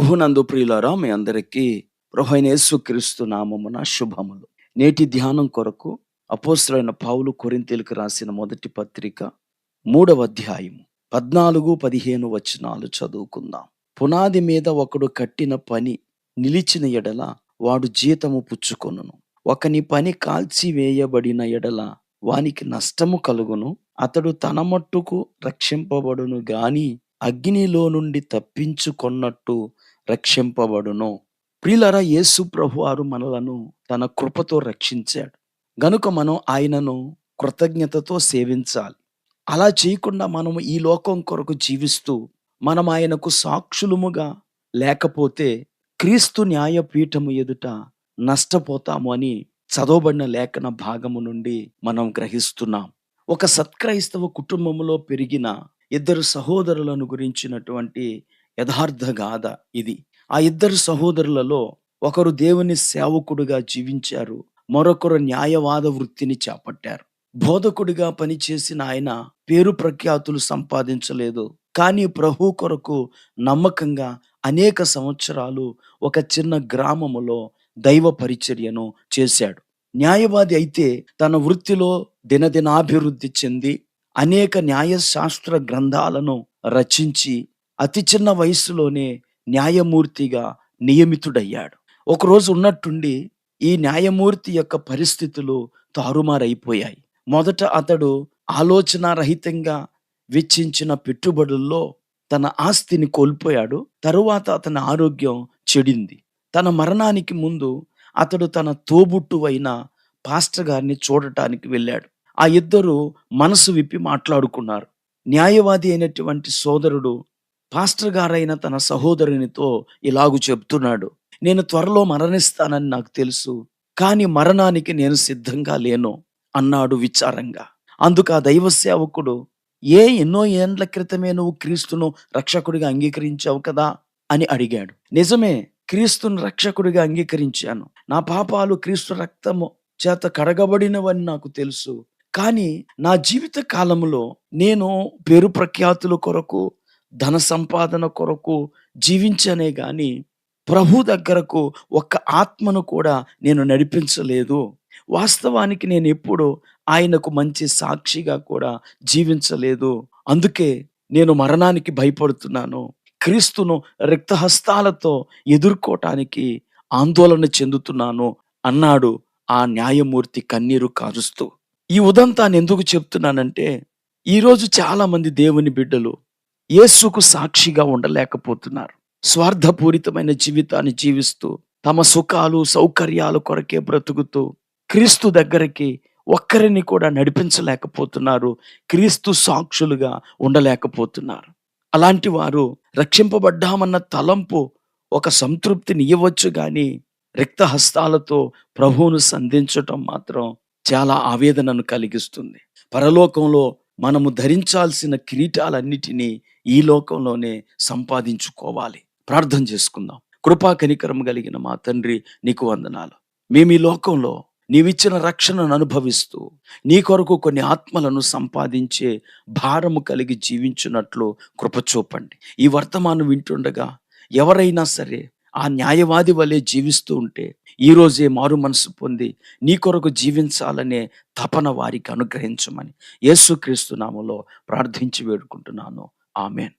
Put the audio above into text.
ప్రభునందు ప్రియులారా మీ అందరికీ ప్రభు అయిన యేసుక్రీస్తు నామమున శుభములు. నేటి ధ్యానం కొరకు అపోస్తులైన పౌలు కొరింతీలకు రాసిన మొదటి పత్రిక మూడవ అధ్యాయము పద్నాలుగు పదిహేను వచనాలు చదువుకుందాం. పునాది మీద ఒకడు కట్టిన పని నిలిచిన ఎడల వాడు జీతము పుచ్చుకొనును. ఒకని పని కాల్చివేయబడిన ఎడల వానికి నష్టము కలుగును. అతడు తన మట్టుకు రక్షింపబడును గాని అగ్నిలో నుండి తప్పించుకొన్నట్టు రక్షింపబడును. ప్రియులరా యేసు ప్రభువారు మనలను తన కృపతో రక్షించాడు. గనుక మనం ఆయనను కృతజ్ఞతతో సేవించాలి. అలా చేయకుండా మనం ఈ లోకం కొరకు జీవిస్తూ మనం ఆయనకు సాక్షులముగా లేకపోతే క్రీస్తు న్యాయపీఠము ఎదుట నష్టపోతాము అని చదవబడిన లేఖన భాగము నుండి మనం గ్రహిస్తున్నాం. ఒక సత్క్రైస్తవ కుటుంబంలో పెరిగిన ఇద్దరు సహోదరులను గురించినటువంటి యథార్థ గాథ ఇది. ఆ ఇద్దరు సహోదరులలో ఒకరు దేవుని సేవకుడుగా జీవించారు మరొకరు న్యాయవాద వృత్తిని చేపట్టారు. బోధకుడిగా పనిచేసిన ఆయన పేరు ప్రఖ్యాతులు సంపాదించలేదు. కానీ ప్రభు కొరకు నమ్మకంగా అనేక సంవత్సరాలు ఒక చిన్న గ్రామములో దైవ పరిచర్యను చేశాడు. న్యాయవాది అయితే తన వృత్తిలో దినదినాభివృద్ధి చెంది అనేక న్యాయశాస్త్ర గ్రంథాలను రచించి అతి చిన్న వయసులోనే న్యాయమూర్తిగా నియమితుడయ్యాడు. ఒకరోజు ఉన్నట్టుండి ఈ న్యాయమూర్తి యొక్క పరిస్థితులు తారుమారైపోయాయి. మొదట అతడు ఆలోచన రహితంగా వెచ్చించిన పెట్టుబడుల్లో తన ఆస్తిని కోల్పోయాడు. తరువాత అతని ఆరోగ్యం చెడింది. తన మరణానికి ముందు అతడు తన తోబుట్టువైన పాస్టర్ గారిని చూడటానికి వెళ్ళాడు. ఆ ఇద్దరు మనసు విప్పి మాట్లాడుకున్నారు. న్యాయవాది అయినటువంటి సోదరుడు పాస్టర్ గారైన తన సహోదరునితో ఇలాగు చెప్తున్నాడు. నేను త్వరలో మరణిస్తానని నాకు తెలుసు కానీ మరణానికి నేను సిద్ధంగా లేను అన్నాడు విచారంగా. అందుకు ఆ దైవ సేవకుడు ఏ ఎన్నో ఏండ్ల క్రితమే నువ్వు క్రీస్తును రక్షకుడిగా అంగీకరించావు కదా? అని అడిగాడు. నిజమే క్రీస్తును రక్షకుడిగా అంగీకరించాను. నా పాపాలు క్రీస్తు రక్తము చేత కడగబడినవని నాకు తెలుసు కానీ నా జీవిత కాలంలో నేను పేరు ప్రఖ్యాతుల కొరకు ధన సంపాదన కొరకు జీవించనే గాని ప్రభు దగ్గరకు ఒక్క ఆత్మను కూడా నేను నడిపించలేదు. వాస్తవానికి నేను ఎప్పుడు ఆయనకు మంచి సాక్షిగా కూడా జీవించలేదు. అందుకే నేను మరణానికి భయపడుతున్నాను. క్రీస్తును రిక్తహస్తాలతో ఎదుర్కోవటానికి ఆందోళన చెందుతున్నాను అన్నాడు ఆ న్యాయమూర్తి కన్నీరు కారుస్తూ. ఈ ఉదంతాన్ని ఎందుకు చెప్తున్నానంటే ఈరోజు చాలామంది దేవుని బిడ్డలు యేసుకు సాక్షిగా ఉండలేకపోతున్నారు. స్వార్థపూరితమైన జీవితాన్ని జీవిస్తూ తమ సుఖాలు సౌకర్యాల కొరకే బ్రతుకుతూ క్రీస్తు దగ్గరికి ఒక్కరిని కూడా నడిపించలేకపోతున్నారు క్రీస్తు సాక్షులుగా ఉండలేకపోతున్నారు. అలాంటి వారు రక్షింపబడ్డామన్న తలంపు ఒక సంతృప్తిని ఇవ్వచ్చు కానీ రిక్తహస్తాలతో ప్రభువును సంధించటం మాత్రం చాలా ఆవేదనను కలిగిస్తుంది. పరలోకంలో మనము ధరించాల్సిన కిరీటాలన్నిటినీ ఈ లోకంలోనే సంపాదించుకోవాలి. ప్రార్థన చేసుకుందాం. కృపా కనికరం కలిగిన మా తండ్రి నీకు వందనాలు. మేము ఈ లోకంలో నీవిచ్చిన రక్షణను అనుభవిస్తూ నీ కొరకు కొన్ని ఆత్మలను సంపాదించే భారము కలిగి జీవించున్నట్లు కృప చూపండి. ఈ వర్తమానం వింటుండగా ఎవరైనా సరే ఆ న్యాయవాది వలె జీవిస్తూ ఉంటే ఈ రోజే మారు మనసు పొంది నీ కొరకు జీవించాలనే తపన వారికి అనుగ్రహించమని యేసుక్రీస్తు నామలో ప్రార్థించి వేడుకుంటున్నాను. ఆమెన్.